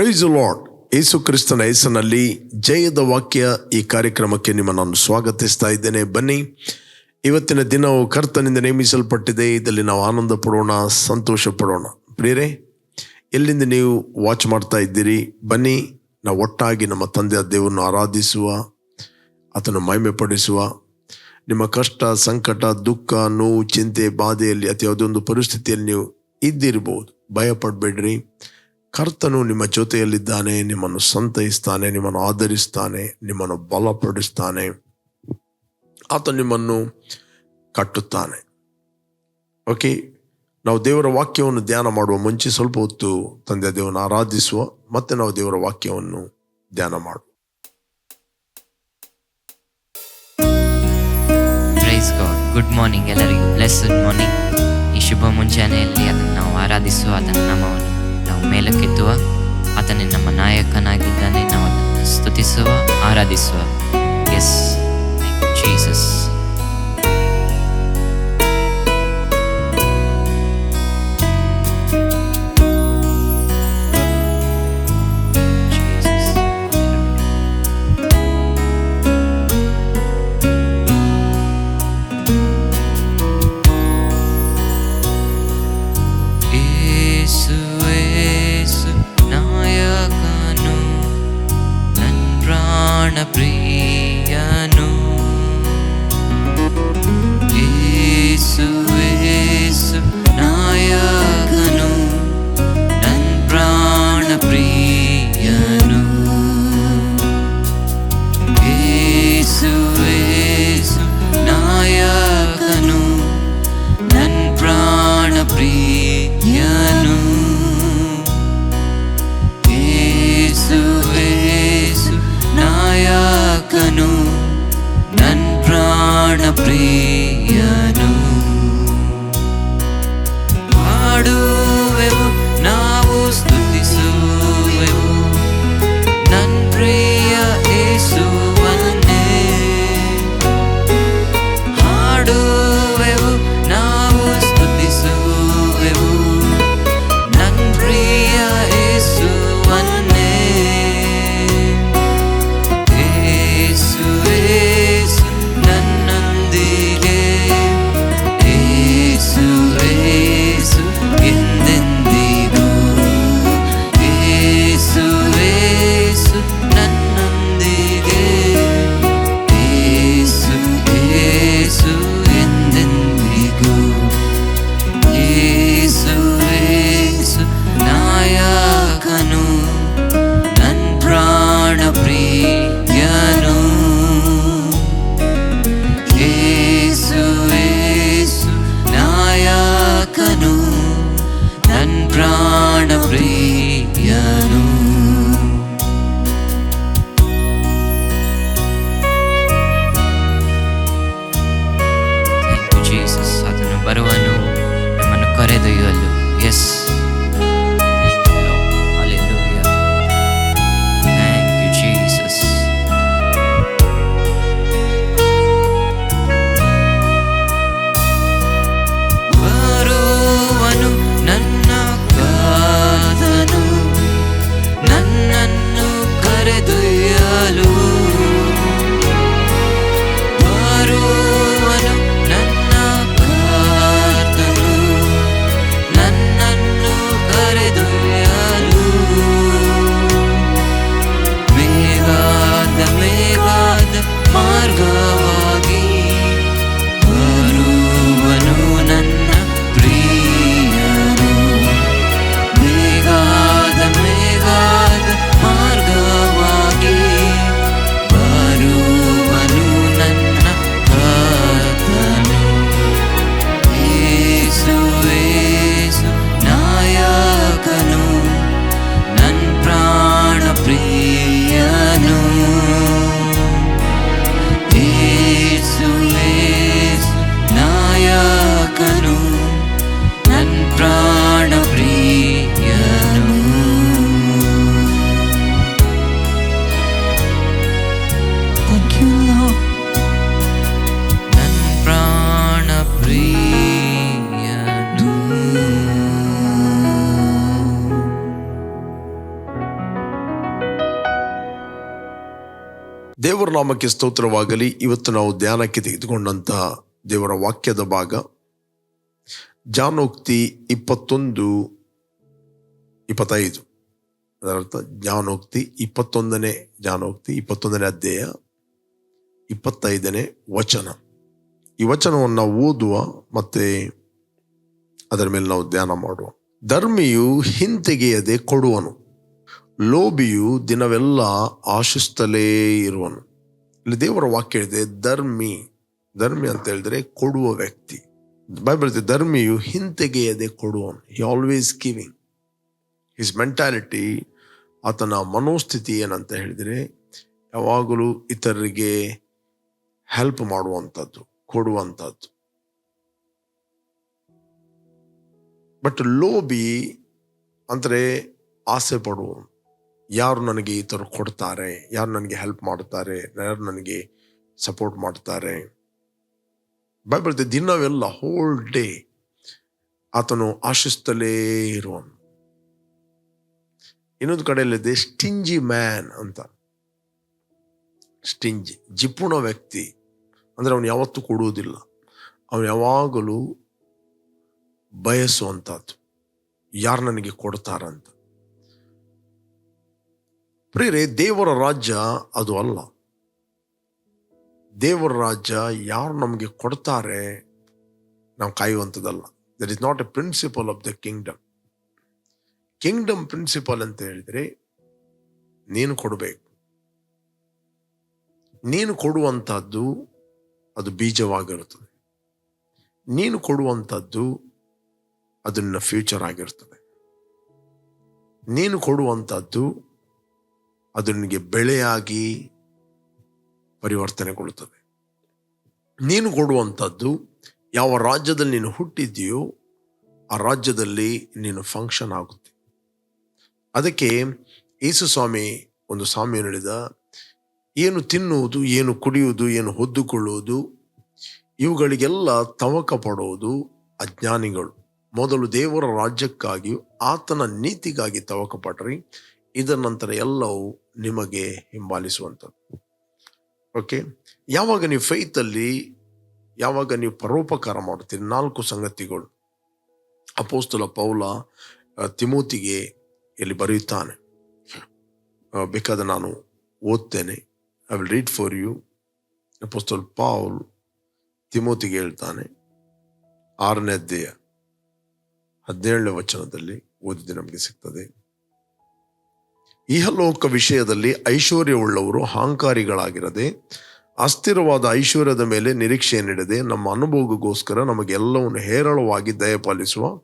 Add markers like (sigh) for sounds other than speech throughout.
Price lord ಯೇಸು ಕ್ರಿಸ್ತನ ಹೆಸರಿನಲ್ಲಿ ಜಯದ ವಾಕ್ಯ ಈ ಕಾರ್ಯಕ್ರಮಕ್ಕೆ ನಿಮ್ಮನ್ನು ಸ್ವಾಗತಿಸ್ತಾ ಇದ್ದೇನೆ. ಬನ್ನಿ, ಇವತ್ತಿನ ದಿನವು ಕರ್ತನಿಂದ ನೇಮಿಸಲ್ಪಟ್ಟಿದೆ. ಇದರಲ್ಲಿ ನಾವು ಆನಂದ ಪಡೋಣ, ಸಂತೋಷ ಪಡೋಣ. ಪ್ರಿಯರೇ, ಎಲ್ಲಿಂದ ನೀವು ವಾಚ್ ಮಾಡ್ತಾ ಇದ್ದೀರಿ? ಬನ್ನಿ, ನಾವು ಒಟ್ಟಾಗಿ ನಮ್ಮ ತಂದೆಯ ದೇವರನ್ನು ಆರಾಧಿಸುವ, ಆತನ ಮಹಿಮೆ ಪಡಿಸುವ ನಿಮ್ಮ ಕಷ್ಟ, ಸಂಕಟ, ದುಃಖ, ನೋವು, ಚಿಂತೆ, ಬಾಧೆಯಲ್ಲಿ ಅಥವಾ ಯಾವುದೊಂದು ಪರಿಸ್ಥಿತಿಯಲ್ಲಿ ನೀವು ಇದ್ದಿರ್ಬೋದು ಭಯ ಪಡಬೇಡ್ರಿ ಕರ್ತನು ನಿಮ್ಮ ಜೊತೆಯಲ್ಲಿದ್ದಾನೆ, ನಿಮ್ಮನ್ನು ಸಂತೈಸ್ತಾನೆ, ನಿಮ್ಮನ್ನು ಆಧರಿಸ್ತಾನೆ, ನಿಮ್ಮನ್ನು ಬಲಪಡಿಸ್ತಾನೆ. ಆತ ನಿಮ್ಮನ್ನು ಕಟ್ಟುತ್ತಾನೆ. ಓಕೆ ನಾವು ದೇವರ ವಾಕ್ಯವನ್ನು ಧ್ಯಾನ ಮಾಡುವ ಮುಂಚೆ ಸ್ವಲ್ಪ ಹೊತ್ತು ತಂದೆ ದೇವನ ಆರಾಧಿಸುವ, ಮತ್ತೆ ನಾವು ದೇವರ ವಾಕ್ಯವನ್ನು ಧ್ಯಾನ ಮಾಡುವ. ಗಾಡ್ ಮಾರ್ನಿಂಗ್ ಎಲ್ಲರಿಗೂ. ಬ್ಲೆಸ್ಡ್ ಮಾರ್ನಿಂಗ್ ಈ ಶುಭ ಮುಂಜಾನೆಯಲ್ಲಿ ಅದನ್ನು ನಾವು ಆರಾಧಿಸುವ, ಅದನ್ನು ನಾಮವನ್ನು ನಾವು ಮೇಲಕ್ಕೆತ್ತುವ. ಆತನೇ ನಮ್ಮ ನಾಯಕನಾಗಿದ್ದಾನೆ. ನಾವು ಸ್ತುತಿಸುವ ಆರಾಧಿಸುವ. ಎಸ್ ಜೀಸಸ್ ప్రాణప్రియను యేసు நன் பிராண பிரியனு ದೇವರ ನಾಮಕ್ಕೆ ಸ್ತೋತ್ರವಾಗಲಿ. ಇವತ್ತು ನಾವು ಧ್ಯಾನಕ್ಕೆ ತೆಗೆದುಕೊಂಡಂತಹ ದೇವರ ವಾಕ್ಯದ ಭಾಗ. ಜ್ಞಾನೋಕ್ತಿ ಇಪ್ಪತ್ತೊಂದು, ಇಪ್ಪತ್ತೈದು. ಅದರರ್ಥ ಜ್ಞಾನೋಕ್ತಿ ಇಪ್ಪತ್ತೊಂದನೇ ಜ್ಞಾನೋಕ್ತಿ ಇಪ್ಪತ್ತೊಂದನೇ ಅಧ್ಯಾಯ, ಇಪ್ಪತ್ತೈದನೇ ವಚನ. ಈ ವಚನವನ್ನು ಓದುವ ಮತ್ತೆ ಅದರ ಮೇಲೆ ನಾವು ಧ್ಯಾನ ಮಾಡುವ. ಧರ್ಮಿಯು ಹಿಂತೆಗೆಯದೆ ಕೊಡುವನು. ಲೋಭಿಯು ದಿನವೆಲ್ಲ ಆಶಿಸ್ತಲೇ ಇರುವನು. ಇಲ್ಲಿ ದೇವರ ವಾಕ್ಯ ಹೇಳಿದೆ, ಧರ್ಮಿ ಧರ್ಮಿ ಅಂತ ಹೇಳಿದ್ರೆ ಕೊಡುವ ವ್ಯಕ್ತಿ. ಬೈಬಲ್ ಧರ್ಮಿಯು ಹಿಂತೆಗೆಯದೆ ಕೊಡುವ he always giving his mentality ಆತನ ಮನೋಸ್ಥಿತಿ ಏನಂತ ಹೇಳಿದ್ರೆ, ಯಾವಾಗಲೂ ಇತರರಿಗೆ ಹೆಲ್ಪ್ ಮಾಡುವಂಥದ್ದು, ಕೊಡುವಂಥದ್ದು. ಬಟ್ ಲೋಬಿ ಅಂದರೆ ಆಸೆ ಪಡುವನು. ಯಾರು ನನಗೆ ಈ ಥರ ಕೊಡ್ತಾರೆ? ಯಾರು ನನಗೆ ಹೆಲ್ಪ್ ಮಾಡ್ತಾರೆ? ಯಾರು ನನಗೆ ಸಪೋರ್ಟ್ ಮಾಡ್ತಾರೆ? ಬೈಬಲ್ ದಿನವೆಲ್ಲ ಹೋಲ್ ಡೇ ಆತನು ಆಶಿಸ್ತಲೇ ಇರುವನು. ಇನ್ನೊಂದು ಕಡೆಯಲ್ಲಿದೆ ಸ್ಟಿಂಜಿ ಮ್ಯಾನ್ ಅಂತ. ಸ್ಟಿಂಜಿ ಜಿಪುಣ ವ್ಯಕ್ತಿ. ಅಂದರೆ ಅವನು ಯಾವತ್ತೂ ಕೊಡುವುದಿಲ್ಲ. ಅವನು ಯಾವಾಗಲೂ ಬಯಸುವಂಥದ್ದು ಯಾರು ನನಗೆ ಕೊಡ್ತಾರಂತ. ಪ್ರಿಯರೇ, ದೇವರ ರಾಜ್ಯ ಅದು ಅಲ್ಲ. ದೇವರ ರಾಜ್ಯ ಯಾರು ನಮಗೆ ಕೊಡ್ತಾರೆ ನಾವು ಕಾಯುವಂಥದ್ದಲ್ಲ. That is not a principle of the kingdom kingdom principle ಅಂತ ಹೇಳಿದ್ರೆ, ನೀನು ಕೊಡಬೇಕು. ನೀನು ಕೊಡುವಂಥದ್ದು ಅದು ಬೀಜವಾಗಿರುತ್ತದೆ. ನೀನು ಕೊಡುವಂಥದ್ದು ಅದನ್ನ ಫ್ಯೂಚರ್ ಆಗಿರ್ತದೆ. ನೀನು ಕೊಡುವಂಥದ್ದು ಅದು ನಿನಗೆ ಬೆಳೆಯಾಗಿ ಪರಿವರ್ತನೆಗೊಳ್ಳುತ್ತದೆ. ನೀನು ಕೊಡುವಂಥದ್ದು ಯಾವ ರಾಜ್ಯದಲ್ಲಿ ನೀನು ಹುಟ್ಟಿದ್ದೀಯೋ ಆ ರಾಜ್ಯದಲ್ಲಿ ನೀನು ಫಂಕ್ಷನ್ ಆಗುತ್ತೆ. ಅದಕ್ಕೆ ಯೇಸು ಸ್ವಾಮಿ ಒಂದು ಸ್ವಾಮಿ ಹೇಳಿದ, ಏನು ತಿನ್ನುವುದು, ಏನು ಕುಡಿಯುವುದು, ಏನು ಹೊದ್ದುಕೊಳ್ಳುವುದು, ಇವುಗಳಿಗೆಲ್ಲ ತವಕ ಪಡುವುದು ಅಜ್ಞಾನಿಗಳು. ಮೊದಲು ದೇವರ ರಾಜ್ಯಕ್ಕಾಗಿ ಆತನ ನೀತಿಗಾಗಿ ತವಕ ಪಡ್ರಿ ಇದರ ನಂತರ ಎಲ್ಲವೂ ನಿಮಗೆ ಹಿಂಬಾಲಿಸುವಂಥದ್ದು. ಓಕೆ ಯಾವಾಗ ನೀವು ಫೈತಲ್ಲಿ ಯಾವಾಗ ನೀವು ಪರೋಪಕಾರ ಮಾಡ್ತೀರಿ ನಾಲ್ಕು ಸಂಗತಿಗಳು. ಅಪೋಸ್ತಲ ಪೌಲ ತಿಮೋತಿಗೆ ಇಲ್ಲಿ ಬರೆಯುತ್ತಾನೆ. ಬೇಕಾದ ನಾನು ಓದ್ತೇನೆ. I will read for you apostle Paul ತಿಮೋತಿಗೆ ಹೇಳ್ತಾನೆ. ಆರನೇ ಅಧ್ಯಾಯ, ಹದಿನೇಳನೇ ವಚನದಲ್ಲಿ ಓದಿದ್ದು ನಮಗೆ ಸಿಗ್ತದೆ. ಇಹಲೋಕ ವಿಷಯದಲ್ಲಿ ಐಶ್ವರ್ಯವುಳ್ಳವರು ಅಹಂಕಾರಿಗಳಾಗಿರದೆ, ಅಸ್ಥಿರವಾದ ಐಶ್ವರ್ಯದ ಮೇಲೆ ನಿರೀಕ್ಷೆಯನ್ನಿಡದೆ ನಮ್ಮ ಅನುಭವಗೋಸ್ಕರ ನಮಗೆಲ್ಲವನ್ನು ಹೇರಳವಾಗಿ ದಯಪಾಲಿಸುವ,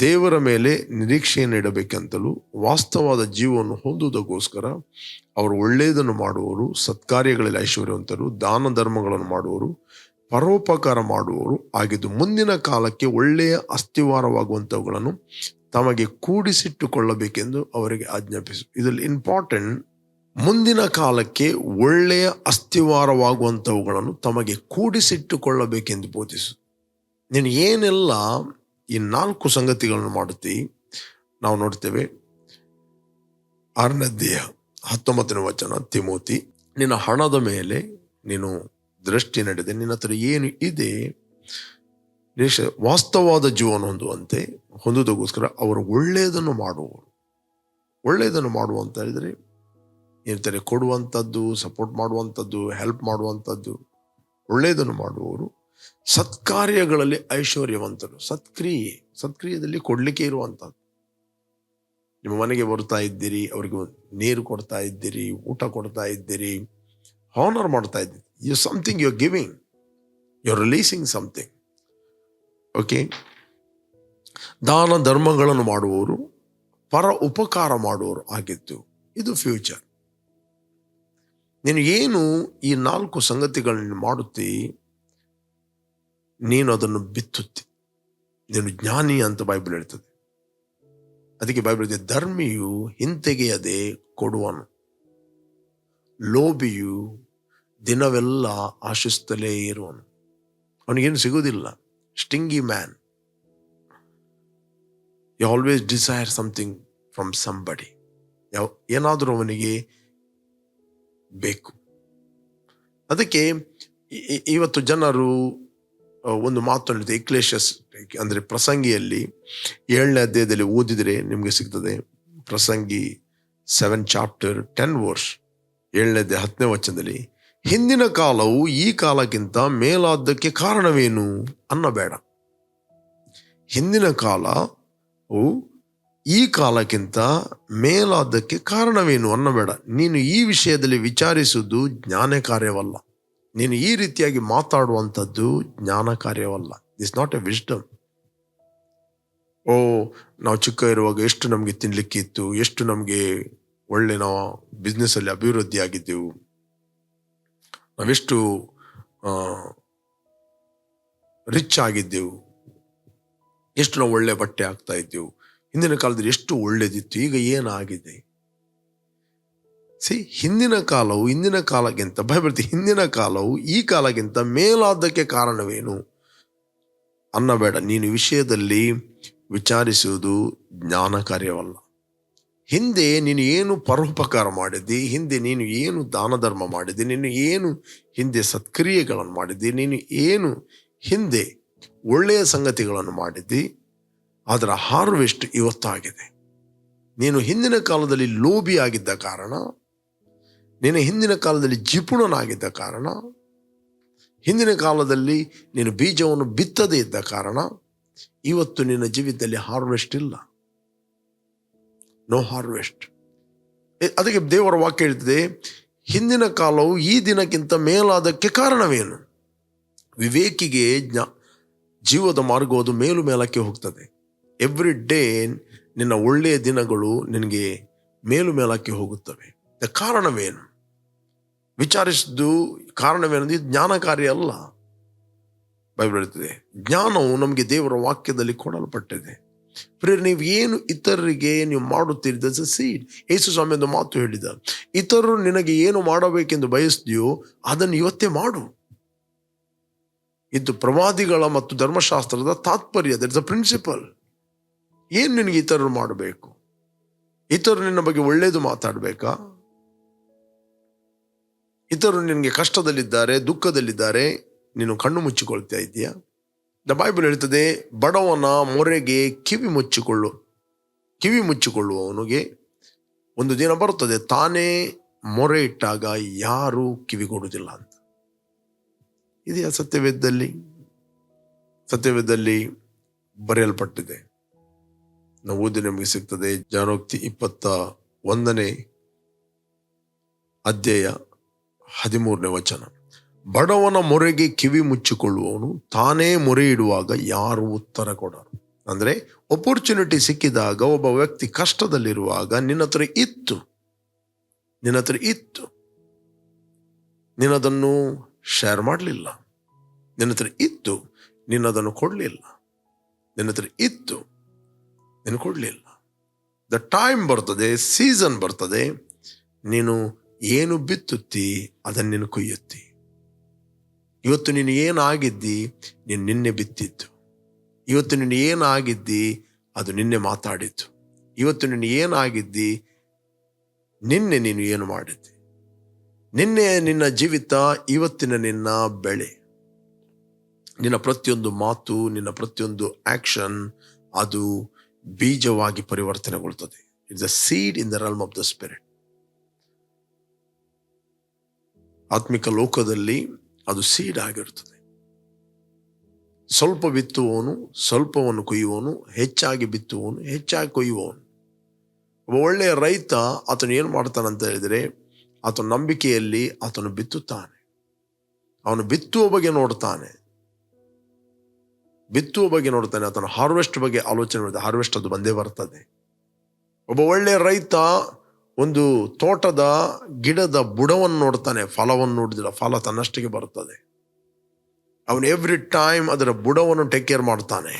ದೇವರ ಮೇಲೆ ನಿರೀಕ್ಷೆಯನ್ನಿಡಬೇಕೆಂತಲೂ ವಾಸ್ತವಾದ ಜೀವವನ್ನು ಹೊಂದುವುದಕ್ಕೋಸ್ಕರ ಅವರು ಒಳ್ಳೆಯದನ್ನು ಮಾಡುವವರು, ಸತ್ಕಾರ್ಯಗಳಲ್ಲಿ ಐಶ್ವರ್ಯವಂತರು, ದಾನ ಧರ್ಮಗಳನ್ನು ಮಾಡುವವರು, ಪರೋಪಕಾರ ಮಾಡುವವರು ಆಗಿದ್ದು ಮುಂದಿನ ಕಾಲಕ್ಕೆ ಒಳ್ಳೆಯ ಅಸ್ಥಿವಾರವಾಗುವಂಥವುಗಳನ್ನು ತಮಗೆ ಕೂಡಿಸಿಟ್ಟುಕೊಳ್ಳಬೇಕೆಂದು ಅವರಿಗೆ ಆಜ್ಞಾಪಿಸು. ಇದರಲ್ಲಿ ಇಂಪಾರ್ಟೆಂಟ್ ಮುಂದಿನ ಕಾಲಕ್ಕೆ ಒಳ್ಳೆಯ ಅಸ್ಥಿವಾರವಾಗುವಂಥವುಗಳನ್ನು ತಮಗೆ ಕೂಡಿಸಿಟ್ಟುಕೊಳ್ಳಬೇಕೆಂದು ಬೋಧಿಸು. ನೀನು ಏನೆಲ್ಲ ಈ ನಾಲ್ಕು ಸಂಗತಿಗಳನ್ನು ಮಾಡುತ್ತಿ? ನಾವು ನೋಡ್ತೇವೆ. ಆರನೇ ದೇಹ ಹತ್ತೊಂಬತ್ತನೇ ವಚನ, ತಿಮೋತಿ, ನಿನ್ನ ಹಣದ ಮೇಲೆ ನೀನು ದೃಷ್ಟಿ ನಡೆದೆ, ನಿನ್ನ ಹತ್ರ ಏನು ಇದೆ? ದೇಶ ವಾಸ್ತವವಾದ ಜೀವನ ಹೊಂದುವಂತೆ, ಹೊಂದುವುದಕ್ಕೋಸ್ಕರ ಅವರು ಒಳ್ಳೆಯದನ್ನು ಮಾಡುವವರು. ಒಳ್ಳೆಯದನ್ನು ಮಾಡುವಂತ ಹೇಳಿದರೆ ಏನಿರ್ತಾರೆ ಕೊಡುವಂಥದ್ದು ಸಪೋರ್ಟ್ ಮಾಡುವಂಥದ್ದು ಹೆಲ್ಪ್ ಮಾಡುವಂಥದ್ದು, ಒಳ್ಳೆಯದನ್ನು ಮಾಡುವವರು ಸತ್ಕಾರ್ಯಗಳಲ್ಲಿ ಐಶ್ವರ್ಯವಂತರು, ಸತ್ಕ್ರಿಯೆ ಸತ್ಕ್ರಿಯೆಯಲ್ಲಿ ಕೊಡಲಿಕ್ಕೆ ಇರುವಂಥದ್ದು. ನಿಮ್ಮ ಮನೆಗೆ ಬರ್ತಾ ಇದ್ದೀರಿ, ಅವರಿಗೆ ನೀರು ಕೊಡ್ತಾ ಇದ್ದೀರಿ, ಊಟ ಕೊಡ್ತಾ ಇದ್ದೀರಿ ಹಾನರ್ ಮಾಡ್ತಾ ಇದ್ದೀರಿ. You something you giving you releasing something okay? ದಾನ ಧರ್ಮಗಳನ್ನು ಮಾಡುವವರು, ಪರ ಉಪಕಾರ ಮಾಡುವವರು ಆಗಿದ್ದು, ಇದು ಫ್ಯೂಚರ್ ನೀನು ಏನು ಈ ನಾಲ್ಕು ಸಂಗತಿಗಳನ್ನು ಮಾಡುತ್ತಿ, ನೀನು ಅದನ್ನು ಬಿತ್ತುತ್ತಿ. ನೀನು ಜ್ಞಾನಿ ಅಂತ ಬೈಬಲ್ ಹೇಳ್ತದೆ. ಅದಕ್ಕೆ ಬೈಬಲ್ ಇದೆ ಧರ್ಮಿಯು ಹಿಂತೆಗೆಯದೆ ಕೊಡುವನು. ಲೋಭಿಯು ದಿನವೆಲ್ಲ ಆಶಿಸ್ತಲೇ ಇರುವನು. ಅವನಿಗೇನು ಸಿಗುವುದಿಲ್ಲ. Stingy man you always desire something from somebody ಯಾವ ಏನಾದರೂ ಅವನಿಗೆ ಬೇಕು. ಅದಕ್ಕೆ ಇವತ್ತು ಜನರು ಒಂದು ಮಾತನ್ನು ಇಕ್ಲೇಶಸ್ ಅಂದರೆ ಪ್ರಸಂಗಿಯಲ್ಲಿ ಏಳನೇ ಅಧ್ಯಾಯದಲ್ಲಿ ಓದಿದರೆ ನಿಮಗೆ ಸಿಗ್ತದೆ. ಪ್ರಸಂಗಿ ಸೆವೆನ್ ಚಾಪ್ಟರ್ ಟೆನ್ ವರ್ಷ್ ಏಳನೇ ಅಧ್ಯಾಯ ಹತ್ತನೇ ವಚನದಲ್ಲಿ ಹಿಂದಿನ ಕಾಲವು ಈ ಕಾಲಕ್ಕಿಂತ ಮೇಲಾದ್ದಕ್ಕೆ ಕಾರಣವೇನು ಅನ್ನಬೇಡ. ಹಿಂದಿನ ಕಾಲವು ಈ ಕಾಲಕ್ಕಿಂತ ಮೇಲಾದ್ದಕ್ಕೆ ಕಾರಣವೇನು ಅನ್ನಬೇಡ. ನೀನು ಈ ವಿಷಯದಲ್ಲಿ ವಿಚಾರಿಸುವುದು ಜ್ಞಾನ ಕಾರ್ಯವಲ್ಲ. ನೀನು ಈ ರೀತಿಯಾಗಿ ಮಾತಾಡುವಂಥದ್ದು ಜ್ಞಾನ ಕಾರ್ಯವಲ್ಲ. ಇಸ್ ನಾಟ್ ಎ ವಿಸ್ಡಮ್ ಓ, ನಾವು ಚಿಕ್ಕ ಇರುವಾಗ ಎಷ್ಟು ನಮಗೆ ತಿನ್ನಲಿಕ್ಕಿತ್ತು ಎಷ್ಟು ನಮಗೆ ಒಳ್ಳೆ ನಾವು ಬಿಸ್ನೆಸ್ಸಲ್ಲಿ ಅಭಿವೃದ್ಧಿ ಆಗಿದ್ದೆವು ನಾವೆಷ್ಟು ರಿಚ್ ಆಗಿದ್ದೆವು, ಎಷ್ಟು ನಾವು ಒಳ್ಳೆ ಬಟ್ಟೆ ಹಾಕ್ತಾ ಇದ್ದೆವು, ಹಿಂದಿನ ಕಾಲದಲ್ಲಿ ಎಷ್ಟು ಒಳ್ಳೇದಿತ್ತು, ಈಗ ಏನಾಗಿದೆ? ಸಿ ಹಿಂದಿನ ಕಾಲವು, ಹಿಂದಿನ ಕಾಲಕ್ಕಿಂತ ಭಯಪಡ್ತಿ ಹಿಂದಿನ ಕಾಲವು, ಈ ಕಾಲಕ್ಕಿಂತ ಮೇಲಾದಕ್ಕೆ ಕಾರಣವೇನು? ಅನ್ನಬೇಡ ನೀನು ವಿಷಯದಲ್ಲಿ ವಿಚಾರಿಸುವುದು ಜ್ಞಾನ ಕಾರ್ಯವಲ್ಲ ಹಿಂದೆ ನೀನು ಏನು ಪರೋಪಕಾರ ಮಾಡಿದ್ದಿ, ಹಿಂದೆ ನೀನು ಏನು ದಾನ ಧರ್ಮ ಮಾಡಿದ್ದಿ, ನೀನು ಏನು ಹಿಂದೆ ಸತ್ಕ್ರಿಯೆಗಳನ್ನು ಮಾಡಿದ್ದಿ, ನೀನು ಏನು ಹಿಂದೆ ಒಳ್ಳೆಯ ಸಂಗತಿಗಳನ್ನು ಮಾಡಿದ್ದಿ, ಅದರ ಹಾರ್ವೆಸ್ಟ್ ಇವತ್ತಾಗಿದೆ. ನೀನು ಹಿಂದಿನ ಕಾಲದಲ್ಲಿ ಲೋಭಿ ಆಗಿದ್ದ ಕಾರಣ, ನೀನು ಹಿಂದಿನ ಕಾಲದಲ್ಲಿ ಜಿಪುಣನಾಗಿದ್ದ ಕಾರಣ, ಹಿಂದಿನ ಕಾಲದಲ್ಲಿ ನೀನು ಬೀಜವನ್ನು ಬಿತ್ತದೇ ಇದ್ದ ಕಾರಣ, ಇವತ್ತು ನಿನ್ನ ಜೀವಿತದಲ್ಲಿ ಹಾರ್ವೆಸ್ಟ್ ಇಲ್ಲ. ನೋ ಹಾರ್ವೆಸ್ಟ್ ಅದಕ್ಕೆ ದೇವರ ವಾಕ್ಯ ಹೇಳ್ತದೆ, ಹಿಂದಿನ ಕಾಲವು ಈ ದಿನಕ್ಕಿಂತ ಮೇಲಾದಕ್ಕೆ ಕಾರಣವೇನು? ವಿವೇಕಿಗೆ ಜ್ಞಾ, ಜೀವದ ಅದು ಮೇಲು ಮೇಲಕ್ಕೆ ಹೋಗ್ತದೆ. ಎವ್ರಿ ಡೇ ನಿನ್ನ ಒಳ್ಳೆಯ ದಿನಗಳು ನಿನಗೆ ಮೇಲು ಮೇಲಕ್ಕೆ ಹೋಗುತ್ತವೆ. ಕಾರಣವೇನು? ವಿಚಾರಿಸಿದ್ದು ಕಾರಣವೇನು ಇದು ಜ್ಞಾನ ಕಾರ್ಯ ಅಲ್ಲ. ಬೈಬಲ್ ಹೇಳ್ತದೆ, ಜ್ಞಾನವು ನಮಗೆ ದೇವರ ವಾಕ್ಯದಲ್ಲಿ ಕೊಡಲ್ಪಟ್ಟಿದೆ. ಪ್ರೇರ್ ನೀವು ಏನು ಇತರರಿಗೆ ನೀವು ಮಾಡುತ್ತೀರಿ ದಸ್ ಸೀಡ್ ಯೇಸು ಸ್ವಾಮಿ ಒಂದು ಮಾತು ಹೇಳಿದ. ಇತರರು ನಿನಗೆ ಏನು ಮಾಡಬೇಕೆಂದು ಬಯಸ್ತೀಯೋ, ಅದನ್ನು ಇವತ್ತೇ ಮಾಡು. ಇದು ಪ್ರವಾದಿಗಳ ಮತ್ತು ಧರ್ಮಶಾಸ್ತ್ರದ ತಾತ್ಪರ್ಯ ದಟ್ ಇಸ್ ಅ ಪ್ರಿನ್ಸಿಪಲ್ ಏನು ನಿನಗೆ ಇತರರು ಮಾಡಬೇಕು? ಇತರರು ನಿನ್ನ ಬಗ್ಗೆ ಒಳ್ಳೆಯದು ಮಾತಾಡಬೇಕಾ? ಇತರರು ನಿನಗೆ ಕಷ್ಟದಲ್ಲಿದ್ದಾರೆ, ದುಃಖದಲ್ಲಿದ್ದಾರೆ, ನೀನು ಕಣ್ಣು ಮುಚ್ಚಿಕೊಳ್ತಾ ಇದೆಯಾ? ದ ಬೈಬಲ್ ಹೇಳ್ತದೆ, ಬಡವನ ಮೊರೆಗೆ ಕಿವಿ ಮುಚ್ಚಿಕೊಳ್ಳು. ಕಿವಿ ಮುಚ್ಚಿಕೊಳ್ಳುವವನಿಗೆ ಒಂದು ದಿನ ಬರುತ್ತದೆ, ತಾನೇ ಮೊರೆ ಇಟ್ಟಾಗ ಯಾರೂ ಕಿವಿಗೊಡುವುದಿಲ್ಲ ಅಂತ. ಇದೆಯಾ ಸತ್ಯವೇದದಲ್ಲಿ? ಸತ್ಯವೇದದಲ್ಲಿ ಬರೆಯಲ್ಪಟ್ಟಿದೆ. ನಾವು ಓದಿ ನಮಗೆ ಸಿಗ್ತದೆ, ಜಾನೋಕ್ತಿ ಇಪ್ಪತ್ತ ಒಂದನೇ ಅಧ್ಯಾಯ ಹದಿಮೂರನೇ ವಚನ. ಬಡವನ ಮೊರೆಗೆ ಕಿವಿ ಮುಚ್ಚಿಕೊಳ್ಳುವವನು ತಾನೇ ಮೊರೆ ಇಡುವಾಗ ಯಾರು ಉತ್ತರ ಕೊಡರು? ಅಂದರೆ ಅಪರ್ಚುನಿಟಿ ಸಿಕ್ಕಿದಾಗ ಒಬ್ಬ ವ್ಯಕ್ತಿ ಕಷ್ಟದಲ್ಲಿರುವಾಗ ನಿನ್ನ ಹತ್ರ ಇತ್ತು. ನಿನ್ನ ಹತ್ರ ಇತ್ತು. ನಿನ್ನದನ್ನು ಶೇರ್ ಮಾಡಲಿಲ್ಲ. ನಿನ್ನ ಹತ್ರ ಇತ್ತು. ನಿನ್ನದನ್ನು ಕೊಡಲಿಲ್ಲ. ನಿನ್ನ ಹತ್ರ ಇತ್ತು. ನೀನು ಕೊಡಲಿಲ್ಲ. ದ ಟೈಮ್ ಬರ್ತದೆ ಸೀಸನ್ ಬರ್ತದೆ. ನೀನು ಏನು ಬಿತ್ತುತ್ತಿ ಅದನ್ನು ನೀನು ಕೊಯ್ಯುತ್ತಿ. ಇವತ್ತು ನೀನು ಏನಾಗಿದ್ದಿ? ನೀನು ನಿನ್ನೆ ಬಿತ್ತಿದ್ದು. ಇವತ್ತು ನೀನು ಏನಾಗಿದ್ದಿ? ಅದು ನಿನ್ನೆ ಮಾತಾಡಿದ್ದು. ಇವತ್ತು ನೀನು ಏನಾಗಿದ್ದಿ? ನಿನ್ನೆ ನೀನು ಏನು ಮಾಡಿದ್ದಿ? ನಿನ್ನೆ ನಿನ್ನ ಜೀವಿತ, ಇವತ್ತಿನ ನಿನ್ನ ಬೆಳೆ. ನಿನ್ನ ಪ್ರತಿಯೊಂದು ಮಾತು, ನಿನ್ನ ಪ್ರತಿಯೊಂದು ಆಕ್ಷನ್ ಅದು ಬೀಜವಾಗಿ ಪರಿವರ್ತನೆಗೊಳ್ತದೆ. It's a seed in the realm of the spirit ಆತ್ಮಿಕ ಲೋಕದಲ್ಲಿ ಅದು ಸೀಡ್ ಆಗಿರುತ್ತದೆ ಸ್ವಲ್ಪ ಬಿತ್ತುವವನು ಸ್ವಲ್ಪವನ್ನು ಕೊಯ್ಯುವವನು, ಹೆಚ್ಚಾಗಿ ಬಿತ್ತುವವನು, ಹೆಚ್ಚಾಗಿ ಕೊಯ್ಯುವವನು. ಒಬ್ಬ ಒಳ್ಳೆಯ ರೈತ ಆತನು ಏನು ಮಾಡ್ತಾನಂತ ಹೇಳಿದರೆ, ಆತನ ನಂಬಿಕೆಯಲ್ಲಿ ಆತನು ಬಿತ್ತುತ್ತಾನೆ. ಅವನು ಬಿತ್ತುವ ಬಗ್ಗೆ ನೋಡ್ತಾನೆ. ಬಿತ್ತುವ ಬಗ್ಗೆ ನೋಡ್ತಾನೆ, ಆತನ ಹಾರ್ವೆಸ್ಟ್ ಬಗ್ಗೆ ಆಲೋಚನೆ ಮಾಡಿದ ಹಾರ್ವೆಸ್ಟ್ ಅದು ಬಂದೇ ಬರ್ತದೆ. ಒಬ್ಬ ಒಳ್ಳೆಯ ರೈತ ಒಂದು ತೋಟದ ಗಿಡದ ಬುಡವನ್ನು ನೋಡ್ತಾನೆ, ಫಲವನ್ನು ನೋಡಿದಿಲ್ಲ ಫಲ ತನ್ನಷ್ಟಿಗೆ ಬರುತ್ತದೆ. ಅವನು ಎವ್ರಿ ಟೈಮ್ ಅದರ ಬುಡವನ್ನು ಟೇಕ್ ಕೇರ್ ಮಾಡ್ತಾನೆ.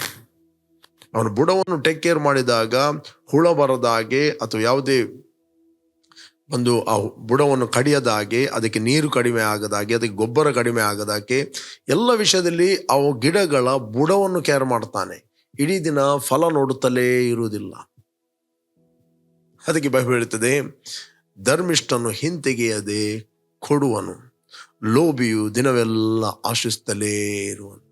ಅವನು ಬುಡವನ್ನು ಟೇಕ್ ಕೇರ್ ಮಾಡಿದಾಗ, ಹುಳ ಬರದ ಹಾಗೆ ಅಥವಾ ಯಾವುದೇ ಒಂದು ಆ ಬುಡವನ್ನು ಕಡಿಯದ ಹಾಗೆ, ಅದಕ್ಕೆ ನೀರು ಕಡಿಮೆ ಆಗದಾಗೆ ಅದಕ್ಕೆ ಗೊಬ್ಬರ ಕಡಿಮೆ ಆಗದ ಹಾಗೆ, ಎಲ್ಲ ವಿಷಯದಲ್ಲಿ ಅವು ಗಿಡಗಳ ಬುಡವನ್ನು ಕೇರ್ ಮಾಡ್ತಾನೆ. ಇಡೀ ದಿನ ಫಲ ನೋಡುತ್ತಲೇ ಇರುವುದಿಲ್ಲ. ಅದಕ್ಕೆ ಬೈಬಲ್ ಹೇಳುತ್ತದೆ ಧರ್ಮಿಷ್ಠನು ಹಿಂತೆಗೆಯದೆ ಕೊಡುವನು, ಲೋಭಿಯು ದಿನವೆಲ್ಲ ಆಶಿಸುತ್ತಲೇ ಇರುವನು.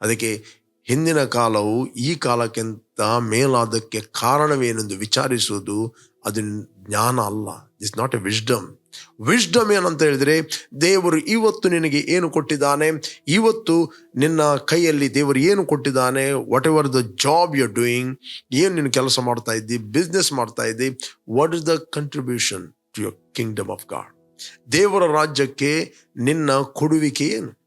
ಅದಕ್ಕೆ ಹಿಂದಿನ ಕಾಲವು ಈ ಕಾಲಕ್ಕಿಂತ ಮೇಲಾದಕ್ಕೆ ಕಾರಣವೇನೆಂದು ವಿಚಾರಿಸುವುದು ಅದು ಜ್ಞಾನ ಅಲ್ಲ, it's not a wisdom. Wisdom ಏನಂತ ಹೇಳಿದ್ರೆ, ದೇವರು ಇವತ್ತು ನಿನಗೆ ಏನು ಕೊಟ್ಟಿದ್ದಾನೆ, ಇವತ್ತು ನಿನ್ನ ಕೈಯಲ್ಲಿ ದೇವರು ಏನು ಕೊಟ್ಟಿದ್ದಾನೆ whatever the job you doing ಏನು ನೀನು ಕೆಲಸ ಮಾಡ್ತಾ ಇದ್ದಿ ಬಿಸ್ನೆಸ್ ಮಾಡ್ತಾ ಇದ್ದಿ what is the contribution to your kingdom of God ದೇವರ ರಾಜ್ಯಕ್ಕೆ ನಿನ್ನ ಕೊಡುವಿಕೆ ಏನು?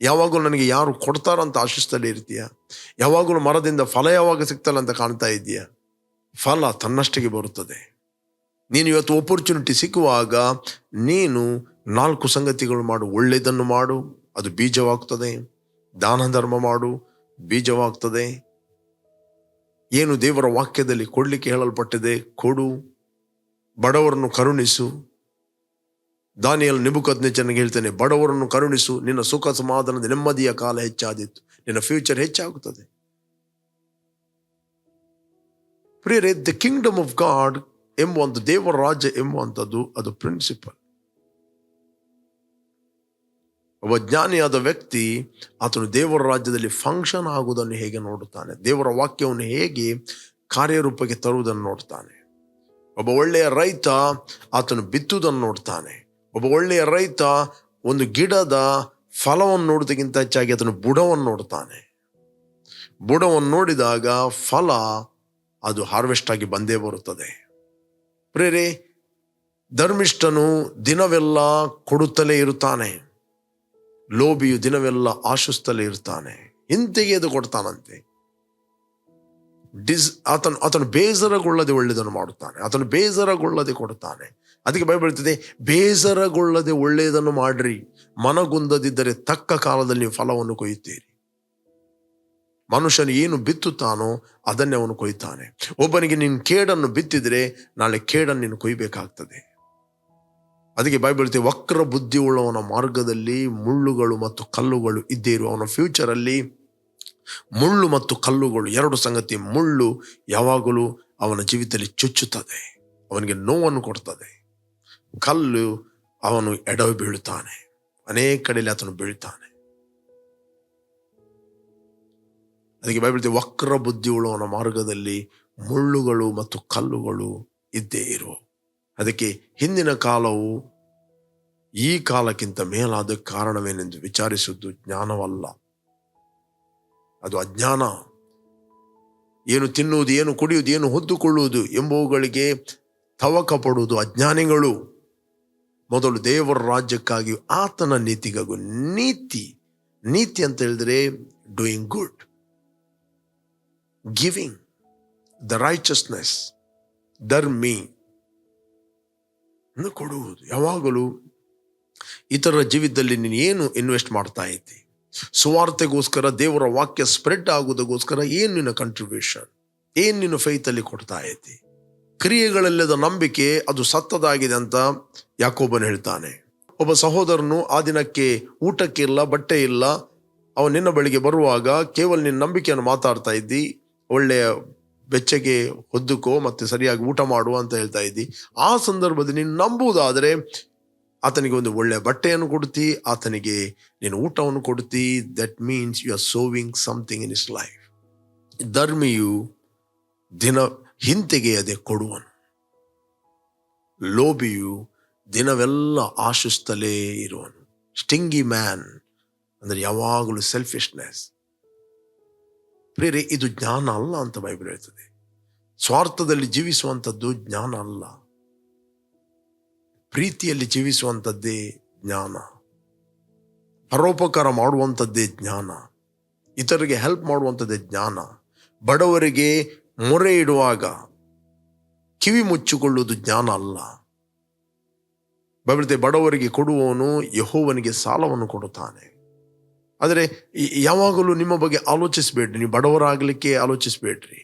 ಯಾವಾಗಲೂ ನನಗೆ ಯಾರು ಕೊಡ್ತಾರಂತ ಆಶಿಸ್ತಲೇ ಇರ್ತೀಯ? ಯಾವಾಗಲೂ ಮರದಿಂದ ಫಲ ಯಾವಾಗ ಸಿಗ್ತಲ್ಲ ಅಂತ ಕಾಣ್ತಾ ಇದೀಯ ಫಲ ತನ್ನಷ್ಟಿಗೆ ಬರುತ್ತದೆ. ನೀನು ಇವತ್ತು ಒಪರ್ಚುನಿಟಿ ಸಿಕ್ಕುವಾಗ ನೀನು ನಾಲ್ಕು ಸಂಗತಿಗಳು ಮಾಡು, ಒಳ್ಳೆಯದನ್ನು ಮಾಡು, ಅದು ಬೀಜವಾಗ್ತದೆ. ದಾನ ಧರ್ಮ ಮಾಡು, ಬೀಜವಾಗ್ತದೆ. ಏನು ದೇವರ ವಾಕ್ಯದಲ್ಲಿ ಕೊಡಲಿಕ್ಕೆ ಹೇಳಲ್ಪಟ್ಟಿದೆ ಕೊಡು. ಬಡವರನ್ನು ಕರುಣಿಸು. ದಾನಿಯಲ್ಲಿ ಚೆನ್ನಾಗಿ ಹೇಳ್ತೇನೆ, ಬಡವರನ್ನು ಕರುಣಿಸು. ನಿನ್ನ ಸುಖ ಸಮಾಧಾನದ ನೆಮ್ಮದಿಯ ಕಾಲ ಹೆಚ್ಚಾದಿತ್ತು ನಿನ್ನ ಫ್ಯೂಚರ್ ಹೆಚ್ಚಾಗುತ್ತದೆ. ಪ್ರಿಯರೇ ದ ಕಿಂಗ್ಡಮ್ ಆಫ್ ಗಾಡ್ ಎಂಬುವಂಥ ದೇವರ ರಾಜ್ಯ ಎಂಬುವಂಥದ್ದು, ಅದು ಪ್ರಿನ್ಸಿಪಲ್ ಒಬ್ಬ ಜ್ಞಾನಿಯಾದ ವ್ಯಕ್ತಿ, ಆತನು ದೇವರ ರಾಜ್ಯದಲ್ಲಿ ಫಂಕ್ಷನ್ ಆಗುವುದನ್ನು ಹೇಗೆ ನೋಡುತ್ತಾನೆ? ದೇವರ ವಾಕ್ಯವನ್ನು ಹೇಗೆ ಕಾರ್ಯರೂಪಕ್ಕೆ ತರುವುದನ್ನು ನೋಡ್ತಾನೆ? ಒಬ್ಬ ಒಳ್ಳೆಯ ರೈತ, ಆತನು ಬಿತ್ತುವುದನ್ನು ನೋಡ್ತಾನೆ. ಒಬ್ಬ ಒಳ್ಳೆಯ ರೈತ, ಒಂದು ಗಿಡದ ಫಲವನ್ನು ನೋಡೋದಕ್ಕಿಂತ ಹೆಚ್ಚಾಗಿ ಅದನ್ನು ಬುಡವನ್ನು ನೋಡ್ತಾನೆ. ಬುಡವನ್ನು ನೋಡಿದಾಗ ಫಲ, ಅದು ಹಾರ್ವೆಸ್ಟ್ ಆಗಿ ಬಂದೇ ಬರುತ್ತದೆ. ಪ್ರೇರೆ ಧರ್ಮಿಷ್ಠನು ದಿನವೆಲ್ಲ ಕೊಡುತ್ತಲೇ ಇರುತ್ತಾನೆ. ಲೋಭಿಯು ದಿನವೆಲ್ಲ ಆಶಿಸ್ತಲೇ ಇರ್ತಾನೆ ಹಿಂತೆಗೆದು ಕೊಡ್ತಾನಂತೆ. ಡಿಸ್, ಆತನು ಆತನು ಬೇಸರಗೊಳ್ಳದೆ ಒಳ್ಳೆಯದನ್ನು ಮಾಡುತ್ತಾನೆ. ಆತನು ಬೇಸರಗೊಳ್ಳದೆ ಕೊಡುತ್ತಾನೆ. ಅದಕ್ಕೆ ಭಯ ಬರ್ತದೆ ಬೇಸರಗೊಳ್ಳದೆ ಒಳ್ಳೆಯದನ್ನು ಮಾಡ್ರಿ. ಮನಗುಂದದಿದ್ದರೆ ತಕ್ಕ ಕಾಲದಲ್ಲಿ ಫಲವನ್ನು ಕೊಯ್ಯುತ್ತೀರಿ. ಮನುಷ್ಯನು ಏನು ಬಿತ್ತುತ್ತಾನೋ ಅದನ್ನೇ ಅವನು ಕೊಯ್ತಾನೆ. ಒಬ್ಬನಿಗೆ ನೀನು ಕೇಡನ್ನು ಬಿತ್ತಿದ್ರೆ ನಾಳೆ ಕೇಡನ್ನು ನೀನು ಕೊಯ್ಬೇಕಾಗ್ತದೆ. ಅದಕ್ಕೆ ಬೈಬಲ್ತೆ ವಕ್ರ ಬುದ್ಧಿ ಉಳ್ಳವನ ಮಾರ್ಗದಲ್ಲಿ ಮುಳ್ಳುಗಳು ಮತ್ತು ಕಲ್ಲುಗಳು ಇದ್ದೇ ಇರುವ ಅವನ ಫ್ಯೂಚರಲ್ಲಿ ಮುಳ್ಳು ಮತ್ತು ಕಲ್ಲುಗಳು, ಎರಡು ಸಂಗತಿ, ಮುಳ್ಳು ಯಾವಾಗಲೂ ಅವನ ಜೀವಿತದಲ್ಲಿ ಚುಚ್ಚುತ್ತದೆ, ಅವನಿಗೆ ನೋವನ್ನು ಕೊಡ್ತದೆ. ಕಲ್ಲು ಅವನು ಎಡವು ಬೀಳುತ್ತಾನೆ, ಅನೇಕ ಕಡೆಯಲ್ಲಿ ಆತನು ಬೀಳ್ತಾನೆ ಅದಕ್ಕೆ ಬೈಬಿಡ್ತೀವಿ ವಕ್ರ ಬುದ್ಧಿ ಉಳ್ಳವನ ಮಾರ್ಗದಲ್ಲಿ ಮುಳ್ಳುಗಳು ಮತ್ತು ಕಲ್ಲುಗಳು ಇದ್ದೇ ಇರುವ ಅದಕ್ಕೆ ಹಿಂದಿನ ಕಾಲವು ಈ ಕಾಲಕ್ಕಿಂತ ಮೇಲಾದ ಕಾರಣವೇನೆಂದು ವಿಚಾರಿಸುವುದು ಜ್ಞಾನವಲ್ಲ. ಅದು ಅಜ್ಞಾನ. ಏನು ತಿನ್ನುವುದು, ಏನು ಕುಡಿಯುವುದು, ಏನು ಹೊದ್ದುಕೊಳ್ಳುವುದು ಎಂಬುವುಗಳಿಗೆ ತವಕ ಪಡುವುದು ಅಜ್ಞಾನಿಗಳು. ಮೊದಲು ದೇವರ ರಾಜ್ಯಕ್ಕಾಗಿ ಆತನ ನೀತಿಗಾಗು ನೀತಿ ನೀತಿ ಅಂತ ಹೇಳಿದ್ರೆ doing good giving the righteousness ಧರ್ಮಿ. ಕೊಡುವುದು. ಯಾವಾಗಲೂ ಇತರ ಜೀವಿತದಲ್ಲಿ ನೀನು ಏನು ಇನ್ವೆಸ್ಟ್ ಮಾಡ್ತಾ ಇದ್ದಿ? ಸುವಾರ್ತೆಗೋಸ್ಕರ, ದೇವರ ವಾಕ್ಯ ಸ್ಪ್ರೆಡ್ ಆಗುವುದಕ್ಕೋಸ್ಕರ ಏನು ನಿನ್ನ ಕಂಟ್ರಿಬ್ಯೂಷನ್ ಏನು ನಿನ್ನ ಫೈತಲ್ಲಿ ಕೊಡ್ತಾ ಇದ್ದಿ? ಕ್ರಿಯೆಗಳಲ್ಲದ ನಂಬಿಕೆ ಅದು ಸತ್ತದಾಗಿದೆ ಅಂತ ಯಾಕೊಬ್ಬನು ಹೇಳ್ತಾನೆ. ಒಬ್ಬ ಸಹೋದರನು ಆ ದಿನಕ್ಕೆ ಊಟಕ್ಕೆ ಇಲ್ಲ, ಬಟ್ಟೆ ಇಲ್ಲ, ಅವನು ನಿನ್ನ ಬಳಿಗೆ ಬರುವಾಗ ಕೇವಲ ನಿನ್ನ ನಂಬಿಕೆಯನ್ನು ಮಾತಾಡ್ತಾ ಇದ್ದಿ. ಒಳ್ಳೆಯ ಬೆಚ್ಚಗೆ ಹೊದ್ದುಕೋ ಮತ್ತೆ ಸರಿಯಾಗಿ ಊಟ ಮಾಡು ಅಂತ ಹೇಳ್ತಾ ಇದ್ದಿ. ಆ ಸಂದರ್ಭದಲ್ಲಿ ನೀನು ನಂಬುವುದಾದರೆ ಆತನಿಗೆ ಒಂದು ಒಳ್ಳೆಯ ಬಟ್ಟೆಯನ್ನು ಕೊಡ್ತಿ, ಆತನಿಗೆ ನೀನು ಊಟವನ್ನು ಕೊಡ್ತಿ. That means you are sowing something in is life ಧರ್ಮಿಯು ದಿನ ಹಿಂತೆಗೆಯದೆ ಕೊಡುವನು. ಲೋಬಿಯು ದಿನವೆಲ್ಲ ಆಶಿಸ್ತಲೇ ಇರುವನು. ಸ್ಟಿಂಗಿ ಮ್ಯಾನ್ ಅಂದರೆ ಯಾವಾಗಲೂ ಸೆಲ್ಫಿಶ್ನೆಸ್ ಪ್ರೇರೆ ಇದು ಜ್ಞಾನ ಅಲ್ಲ ಅಂತ ಬೈಬಲ್ ಹೇಳ್ತದೆ. ಸ್ವಾರ್ಥದಲ್ಲಿ ಜೀವಿಸುವಂಥದ್ದು ಜ್ಞಾನ ಅಲ್ಲ. ಪ್ರೀತಿಯಲ್ಲಿ ಜೀವಿಸುವಂಥದ್ದೇ ಜ್ಞಾನ. ಪರೋಪಕಾರ ಮಾಡುವಂಥದ್ದೇ ಜ್ಞಾನ. ಇತರರಿಗೆ ಹೆಲ್ಪ್ ಮಾಡುವಂಥದ್ದೇ ಜ್ಞಾನ. ಬಡವರಿಗೆ ಮೊರೆ ಇಡುವಾಗ ಕಿವಿ ಮುಚ್ಚಿಕೊಳ್ಳುವುದು ಜ್ಞಾನ ಅಲ್ಲ. ಬಬಿಡ್ತೆ ಬಡವರಿಗೆ ಕೊಡುವವನು ಯಹೋವನಿಗೆ ಸಾಲವನ್ನು ಕೊಡುತ್ತಾನೆ. ಆದರೆ ಯಾವಾಗಲೂ ನಿಮ್ಮ ಬಗ್ಗೆ ಆಲೋಚಿಸಬೇಡ್ರಿ. ನೀವು ಬಡವರಾಗಲಿಕ್ಕೆ ಆಲೋಚಿಸಬೇಡ್ರಿ.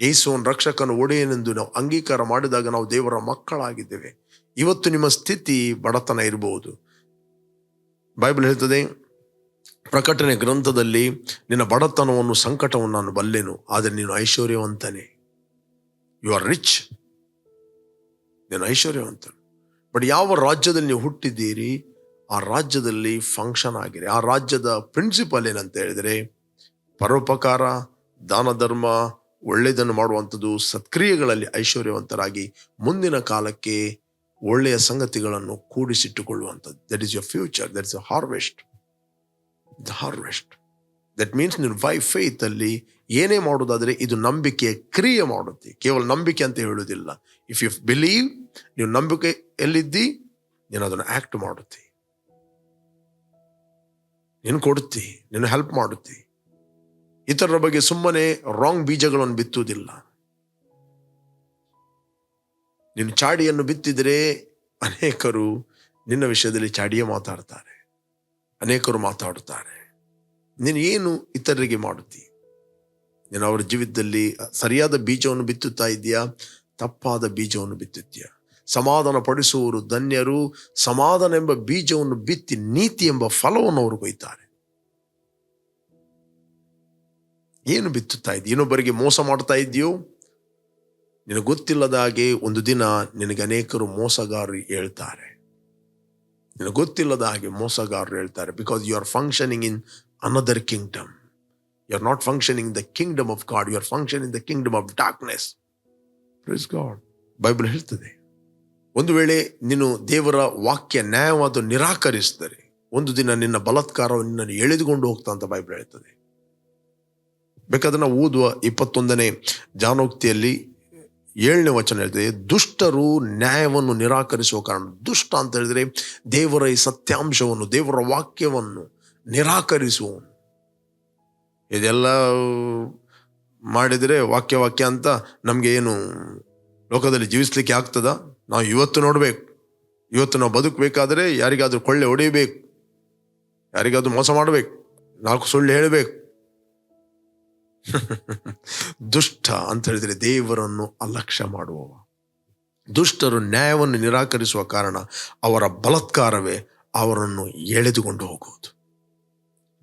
ಯೇಸುವನ್ ರಕ್ಷಕನ ಒಡೆಯನೆಂದು ನಾವು ಅಂಗೀಕಾರ ಮಾಡಿದಾಗ ನಾವು ದೇವರ ಮಕ್ಕಳಾಗಿದ್ದೇವೆ. ಇವತ್ತು ನಿಮ್ಮ ಸ್ಥಿತಿ ಬಡತನ ಇರಬಹುದು. ಬೈಬಲ್ ಹೇಳ್ತದೆ ಪ್ರಕಟಣೆ ಗ್ರಂಥದಲ್ಲಿ ನಿನ್ನ ಬಡತನವನ್ನು ಸಂಕಟವನ್ನು ನಾನು ಬಲ್ಲೆನು, ಆದರೆ ನೀನು ಐಶ್ವರ್ಯವಂತನೇ. ಯು ಆರ್ ರಿಚ್ ನೀನು ಐಶ್ವರ್ಯವಂತನು. ಬಟ್ ಯಾವ ರಾಜ್ಯದಲ್ಲಿ ನೀವು ಹುಟ್ಟಿದ್ದೀರಿ ಆ ರಾಜ್ಯದಲ್ಲಿ ಫಂಕ್ಷನ್ ಆಗಿದೆ. ಆ ರಾಜ್ಯದ ಪ್ರಿನ್ಸಿಪಲ್ ಏನಂತ ಹೇಳಿದರೆ, ಪರೋಪಕಾರ, ದಾನ ಧರ್ಮ, ಒಳ್ಳೆಯದನ್ನು ಮಾಡುವಂಥದ್ದು ಸತ್ಕ್ರಿಯೆಗಳಲ್ಲಿ ಐಶ್ವರ್ಯವಂತರಾಗಿ ಮುಂದಿನ ಕಾಲಕ್ಕೆ ಒಳ್ಳೆಯ ಸಂಗತಿಗಳನ್ನು ಕೂಡಿಸಿಟ್ಟುಕೊಳ್ಳುವಂಥದ್ದು. That is your future that is a harvest the harvest that means ನೀನು ವೈ ಫೇತ್ ಅಲ್ಲಿ ಏನೇ ಮಾಡೋದಾದರೆ ಇದು ನಂಬಿಕೆ ಕ್ರಿಯೆ ಮಾಡುತ್ತೆ. ಕೇವಲ ನಂಬಿಕೆ ಅಂತ ಹೇಳುವುದಿಲ್ಲ. ಇಫ್ ಯು ಬಿಲೀವ್ ನೀವು ನಂಬಿಕೆ ಎಲ್ಲಿದ್ದಿ ನೀನು ಅದನ್ನು ಆ್ಯಕ್ಟ್ ಮಾಡುತ್ತಿ. ನೀನು ಕೊಡುತ್ತಿ, ನೀನು ಹೆಲ್ಪ್ ಮಾಡುತ್ತಿ. ಇತರರ ಬಗ್ಗೆ ಸುಮ್ಮನೆ ರಾಂಗ್ ಬೀಜಗಳನ್ನು ಬಿತ್ತುವುದಿಲ್ಲ. ನೀನು ಚಾಡಿಯನ್ನು ಬಿತ್ತಿದರೆ ಅನೇಕರು ನಿನ್ನ ವಿಷಯದಲ್ಲಿ ಚಾಡಿಯೇ ಮಾತಾಡ್ತಾರೆ. ಅನೇಕರು ಮಾತಾಡುತ್ತಾರೆ. ನೀನು ಏನು ಇತರರಿಗೆ ಮಾಡುತ್ತಿ? ನೀನು ಅವರ ಜೀವಿತದಲ್ಲಿ ಸರಿಯಾದ ಬೀಜವನ್ನು ಬಿತ್ತುತ್ತಾ ಇದೆಯಾ? ತಪ್ಪಾದ ಬೀಜವನ್ನು ಬಿತ್ತುತ್ತೀಯ? ಸಮಾಧಾನ ಪಡಿಸುವವರು ಧನ್ಯರು. ಸಮಾಧಾನ ಎಂಬ ಬೀಜವನ್ನು ಬಿತ್ತಿ ನೀತಿ ಎಂಬ ಫಲವನ್ನು ಅವರು ಕೊಯ್ತಾರೆ. ಏನು ಬಿತ್ತುತ್ತಾ ಇದ್ದೀಯ ಇನ್ನೊಬ್ಬರಿಗೆ ಮೋಸ ಮಾಡ್ತಾ ಇದೆಯೋ ನಿನಗೆ ಗೊತ್ತಿಲ್ಲದ ಹಾಗೆ ಒಂದು ದಿನ ನಿನಗೆ ಅನೇಕರು ಮೋಸಗಾರರು ಹೇಳ್ತಾರೆ. ನಿನಗೆ ಗೊತ್ತಿಲ್ಲದ ಹಾಗೆ ಮೋಸಗಾರರು ಹೇಳ್ತಾರೆ. Because you are functioning in another kingdom you are not functioning the kingdom of God you are function in the kingdom of darkness praise God Bible ಹೇಳ್ತದೆ. ಒಂದು ವೇಳೆ ನೀನು ದೇವರ ವಾಕ್ಯ ನ್ಯಾಯವಾದ ನಿರಾಕರಿಸಿದರೆ, ಒಂದು ದಿನ ನಿನ್ನ ಬಲಾತ್ಕಾರವನ್ನು ನಿನ್ನನ್ನು ಎಳೆದುಕೊಂಡು ಹೋಗ್ತಾ ಅಂತ ಬೈಬಲ್ ಹೇಳ್ತದೆ. ಬೇಕಾದ್ರೆ ನಾವು ಓದುವ ಇಪ್ಪತ್ತೊಂದನೇ ಜಾನೋಕ್ತಿಯಲ್ಲಿ ಏಳನೇ ವಚನ ಹೇಳ್ತದೆ, ದುಷ್ಟರು ನ್ಯಾಯವನ್ನು ನಿರಾಕರಿಸುವ ಕಾರಣ, ದುಷ್ಟ ಅಂತ ಹೇಳಿದ್ರೆ ದೇವರ ಈ ಸತ್ಯಾಂಶವನ್ನು, ದೇವರ ವಾಕ್ಯವನ್ನು ನಿರಾಕರಿಸುವವನು. ಇದೆಲ್ಲ ಮಾಡಿದರೆ ವಾಕ್ಯ ವಾಕ್ಯ ಅಂತ ನಮಗೆ ಏನು ಲೋಕದಲ್ಲಿ ಜೀವಿಸ್ಲಿಕ್ಕೆ ಆಗ್ತದ? ನಾವು ಇವತ್ತು ನೋಡಬೇಕು. ಇವತ್ತು ನಾವು ಬದುಕಬೇಕಾದ್ರೆ ಯಾರಿಗಾದ್ರೂ ಕೊಳ್ಳೆ ಹೊಡಿಬೇಕು ಯಾರಿಗಾದ್ರೂ ಮೋಸ ಮಾಡಬೇಕು. ನಾಲ್ಕು ಸುಳ್ಳು ಹೇಳಬೇಕು. (laughs) ದುಷ್ಟ ಅಂತ ಹೇಳಿದ್ರೆ ದೇವರನ್ನು ಅಲಕ್ಷ್ಯ ಮಾಡುವವ. ದುಷ್ಟರು ನ್ಯಾಯವನ್ನು ನಿರಾಕರಿಸುವ ಕಾರಣ ಅವರ ಬಲತ್ಕಾರವೇ ಅವರನ್ನು ಎಳೆದುಕೊಂಡು ಹೋಗುವುದು.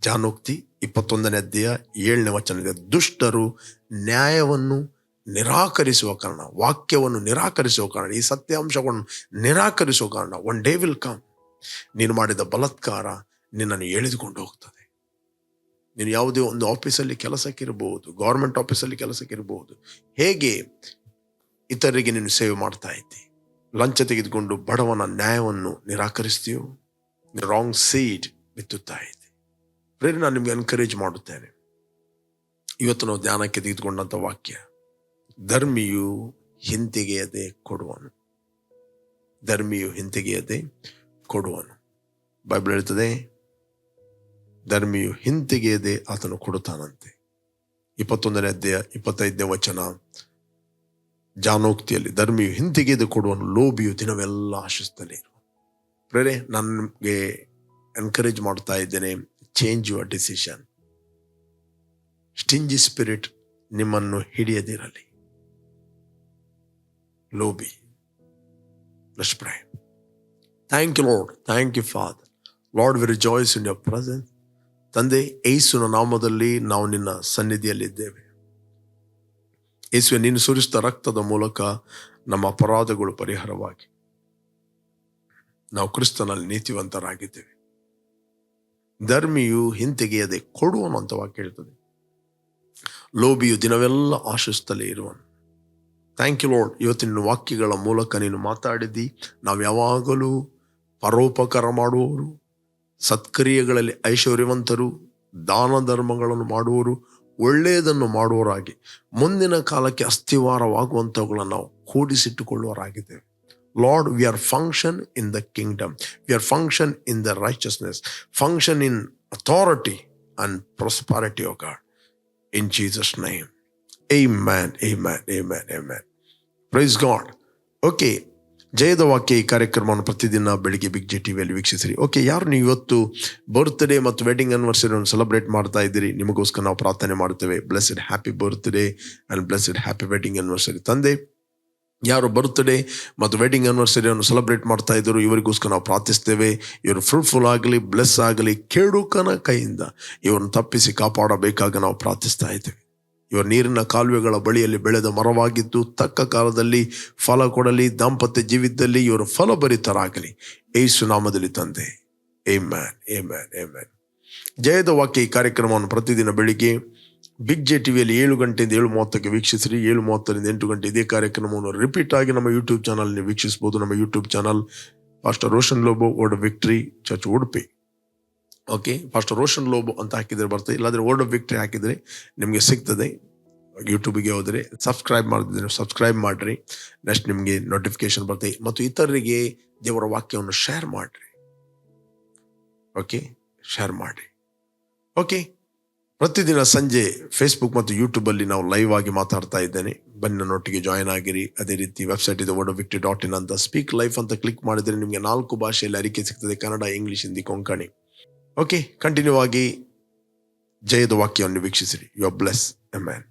ಜಾನೋಕ್ತಿ ಇಪ್ಪತ್ತೊಂದನೇ ಅಧ್ಯಾಯ ಏಳನೇ ವಚನ ದುಷ್ಟರು ನ್ಯಾಯವನ್ನು ನಿರಾಕರಿಸುವ ಕಾರಣ, ವಾಕ್ಯವನ್ನು ನಿರಾಕರಿಸುವ ಕಾರಣ, ಈ ಸತ್ಯಾಂಶವನ್ನು ನಿರಾಕರಿಸುವ ಕಾರಣ ಒನ್ ಡೇ ವಿಲ್ ಕಮ್ ನೀನು ಮಾಡಿದ ಬಲತ್ಕಾರ ನಿನ್ನನ್ನು ಎಳೆದುಕೊಂಡು ಹೋಗ್ತದೆ. ನೀನು ಯಾವುದೇ ಒಂದು ಆಫೀಸಲ್ಲಿ ಕೆಲಸಕ್ಕಿರಬಹುದು ಗೌರ್ಮೆಂಟ್ ಆಫೀಸಲ್ಲಿ ಕೆಲಸಕ್ಕಿರಬಹುದು, ಹೇಗೆ ಇತರರಿಗೆ ನೀನು ಸೇವೆ ಮಾಡ್ತಾ ಇದ್ದಿ? ಲಂಚ ತೆಗೆದುಕೊಂಡು ಬಡವನ ನ್ಯಾಯವನ್ನು ನಿರಾಕರಿಸ್ತೀಯೋ? ರಾಂಗ್ ಸೀಡ್ ಬಿತ್ತುತ್ತಾ ಇದೆ ಪ್ರೇರಣೆ ನಾನು ನಿಮ್ಗೆ ಎನ್ಕರೇಜ್ ಮಾಡುತ್ತೇನೆ. ಇವತ್ತು ನಾವು ಧ್ಯಾನಕ್ಕೆ ತೆಗೆದುಕೊಂಡಂಥ ವಾಕ್ಯ. ಧರ್ಮಿಯು ಹಿಂತೆಗೆಯದೆ ಕೊಡುವನು. ಧರ್ಮಿಯು ಹಿಂತೆಗೆಯದೆ ಕೊಡುವನು. ಬೈಬಲ್ ಹೇಳ್ತದೆ, ಧರ್ಮಿಯು ಹಿಂತೆಗೆಯದೆ ಆತನು ಕೊಡುತ್ತಾನಂತೆ. ಇಪ್ಪತ್ತೊಂದನೇ ಅಧ್ಯಾಯ, ಇಪ್ಪತ್ತೈದನೇ ವಚನ. ಜಾನೋಕ್ತಿಯಲ್ಲಿ ಧರ್ಮಿಯು ಹಿಂತೆಗೆದು ಕೊಡುವನು, ಲೋಭಿಯು ದಿನವೆಲ್ಲ ಆಶಿಸ್ತಲೇ ಇರುವ. ಪ್ರೇರೆ, ನನಗೆ ಎನ್ಕರೇಜ್ ಮಾಡ್ತಾ ಇದ್ದೇನೆ change your decision stingy spirit ನಿಮ್ಮನ್ನು ಹಿಡಿಯದಿರಲಿ. ಲೋಬಿ Let's pray. Thank you, Lord. Thank you, Father. Lord, we rejoice in your presence. ತಂದೆ ಏಸುನ ನಾಮದಲ್ಲಿ ನಾವು ನಿನ್ನ ಸನ್ನಿಧಿಯಲ್ಲಿದ್ದೇವೆ ಯೇಸುವೆ ನೀನು ಸುರಿಸಿದ ರಕ್ತದ ಮೂಲಕ ನಮ್ಮ ಅಪರಾಧಗಳು ಪರಿಹಾರವಾಗಿ ನಾವು ಕ್ರಿಸ್ತನಲ್ಲಿ ನೀತಿವಂತರಾಗಿದ್ದೇವೆ ಧರ್ಮಿಯು ಹಿಂತೆಗೆಯದೆ ಕೊಡುವನು ಅಂತ ವಾಕ್ಯ ಲೋಭಿಯು ದಿನವೆಲ್ಲ ಆಶಿಸ್ತಲೇ ಇರುವನು ಥ್ಯಾಂಕ್ ಯು ಲೋಡ್ ಇವತ್ತಿನ ವಾಕ್ಯಗಳ ಮೂಲಕ ನೀನು ಮಾತಾಡಿದ್ದಿ ನಾವು ಯಾವಾಗಲೂ ಪರೋಪಕಾರ ಮಾಡುವವರು ಸತ್ಕ್ರಿಯೆಗಳಲ್ಲಿ ಐಶ್ವರ್ಯವಂತರು ದಾನ ಧರ್ಮಗಳನ್ನು ಮಾಡುವವರು ಒಳ್ಳೆಯದನ್ನು ಮಾಡುವವರಾಗಿ ಮುಂದಿನ ಕಾಲಕ್ಕೆ ಅಸ್ಥಿವಾರವಾಗುವಂಥವುಗಳನ್ನು ನಾವು ಕೂಡಿಸಿಟ್ಟುಕೊಳ್ಳುವರಾಗಿದ್ದೇವೆ Lord we are function in the kingdom we are function in the righteousness function in authority and prosperity of God in Jesus name Amen, amen, amen, amen. Praise God okay ಜಯದ ವಾಕ್ಯ ಈ ಕಾರ್ಯಕ್ರಮವನ್ನು ಪ್ರತಿದಿನ ಬೆಳಿಗ್ಗೆ ಬಿಗ್ ಜೆ ಟಿವಿಯಲ್ಲಿ ವೀಕ್ಷಿಸಿರಿ. Okay ಯಾರು ನೀವು ಇವತ್ತು birthday ಮತ್ತು ವೆಡ್ಡಿಂಗ್ ಅನಿವರ್ಸರಿಯನ್ನು ಸೆಲೆಬ್ರೇಟ್ ಮಾಡ್ತಾ ಇದ್ದೀರಿ, ನಿಮಗೋಸ್ಕರ ನಾವು ಪ್ರಾರ್ಥನೆ ಮಾಡ್ತೇವೆ blessed happy birthday and blessed happy wedding anniversary ತಂದೆ, ಯಾರು ಬರ್ತ್ಡೇ ಮತ್ತು ವೆಡ್ಡಿಂಗ್ ಅನಿವರ್ಸರಿಯನ್ನು ಸೆಲೆಬ್ರೇಟ್ ಮಾಡ್ತಾ ಇದ್ದರು, ಇವರಿಗೋಸ್ಕರ ನಾವು ಪ್ರಾರ್ಥಿಸ್ತೇವೆ. ಇವರು ಫ್ರೂಟ್ಫುಲ್ ಆಗಲಿ ಬ್ಲೆಸ್ ಆಗಲಿ ಕೇಡುಕನ ಕೈಯಿಂದ ಇವರನ್ನು ತಪ್ಪಿಸಿ ಕಾಪಾಡಬೇಕಾಗ ನಾವು ಪ್ರಾರ್ಥಿಸ್ತಾ ಇದ್ದೇವೆ. ಇವರು ನೀರಿನ ಕಾಲುವೆಗಳ ಬಳಿಯಲ್ಲಿ ಬೆಳೆದ ಮರವಾಗಿದ್ದು, ತಕ್ಕ ಕಾಲದಲ್ಲಿ ಫಲ ಕೊಡಲಿ, ದಾಂಪತ್ಯ ಜೀವಿತದಲ್ಲಿ ಇವರು ಫಲಭರಿತರಾಗಲಿ. ಏ ನಾಮದಲ್ಲಿ ತಂದೆ. ಏಮ್ಯಾನ್ ಏಮ್ಯಾನ್ ಏಮ್ಯಾನ್ ಜಯದ ವಾಕ್ಯ ಈ ಕಾರ್ಯಕ್ರಮವನ್ನು ಪ್ರತಿದಿನ ಬೆಳಿಗ್ಗೆ ಬಿಗ್ ಜೆ ಟಿವಿಯಲ್ಲಿ ಏಳು ಗಂಟೆಯಿಂದ ಏಳು ಮೂವತ್ತಕ್ಕೆ ವೀಕ್ಷಿಸಿರಿ. ಏಳು ಮೂವತ್ತರಿಂದ ಎಂಟು ಗಂಟೆ ಇದೇ ಕಾರ್ಯಕ್ರಮವನ್ನು ರಿಪೀಟ್ ಆಗಿ ನಮ್ಮ ಯೂಟ್ಯೂಬ್ ಚಾನಲ್ ವೀಕ್ಷಿಸಬಹುದು. ನಮ್ಮ YouTube channel pastor Roshan Lobo of victory church Udupi okay first Roshan Lobo ಅಂತ ಹಾಕಿದ್ರೆ ಬರ್ತದೆ. ಇಲ್ಲಾಂದರೆ ವರ್ಡ್ ಆಫ್ ವಿಕ್ಟ್ರಿ ಹಾಕಿದ್ರೆ ನಿಮಗೆ ಸಿಗ್ತದೆ. ಯೂಟ್ಯೂಬಿಗೆ ಹೋದರೆ ಸಬ್ಸ್ಕ್ರೈಬ್ ಮಾಡಿದ್ರೆ ಸಬ್ಸ್ಕ್ರೈಬ್ ಮಾಡಿರಿ. ನೆಕ್ಸ್ಟ್ ನಿಮಗೆ ನೋಟಿಫಿಕೇಶನ್ ಬರ್ತದೆ. ಮತ್ತು ಇತರರಿಗೆ ದೇವರ ವಾಕ್ಯವನ್ನು ಶೇರ್ ಮಾಡಿರಿ. ಓಕೆ ಶೇರ್ ಮಾಡಿ ಓಕೆ ಪ್ರತಿದಿನ ಸಂಜೆ ಫೇಸ್ಬುಕ್ ಮತ್ತು ಯೂಟ್ಯೂಬಲ್ಲಿ ನಾವು ಲೈವ್ ಆಗಿ ಮಾತಾಡ್ತಾ ಇದ್ದೇನೆ. ಬನ್ನಿ ನನ್ನೊಟ್ಟಿಗೆ ಜಾಯ್ನ್ ಆಗಿರಿ. ಅದೇ ರೀತಿ ವೆಬ್ಸೈಟ್ ಇದೆ ವರ್ಡ್ ವಿಕ್ಟಿ ಡಾಟ್ ಇನ್ ಅಂತ ಸ್ಪೀಕ್ ಲೈಫ್ ಅಂತ ಕ್ಲಿಕ್ ಮಾಡಿದರೆ ನಿಮಗೆ ನಾಲ್ಕು ಭಾಷೆಯಲ್ಲಿ ಅರಿಕೆ ಸಿಗ್ತದೆ. Kannada English Hindi Konkani. Okay continue ಆಗಿ ಜಯದ ವಾಕ್ಯವನ್ನು ವೀಕ್ಷಿಸಿರಿ. You are bless a man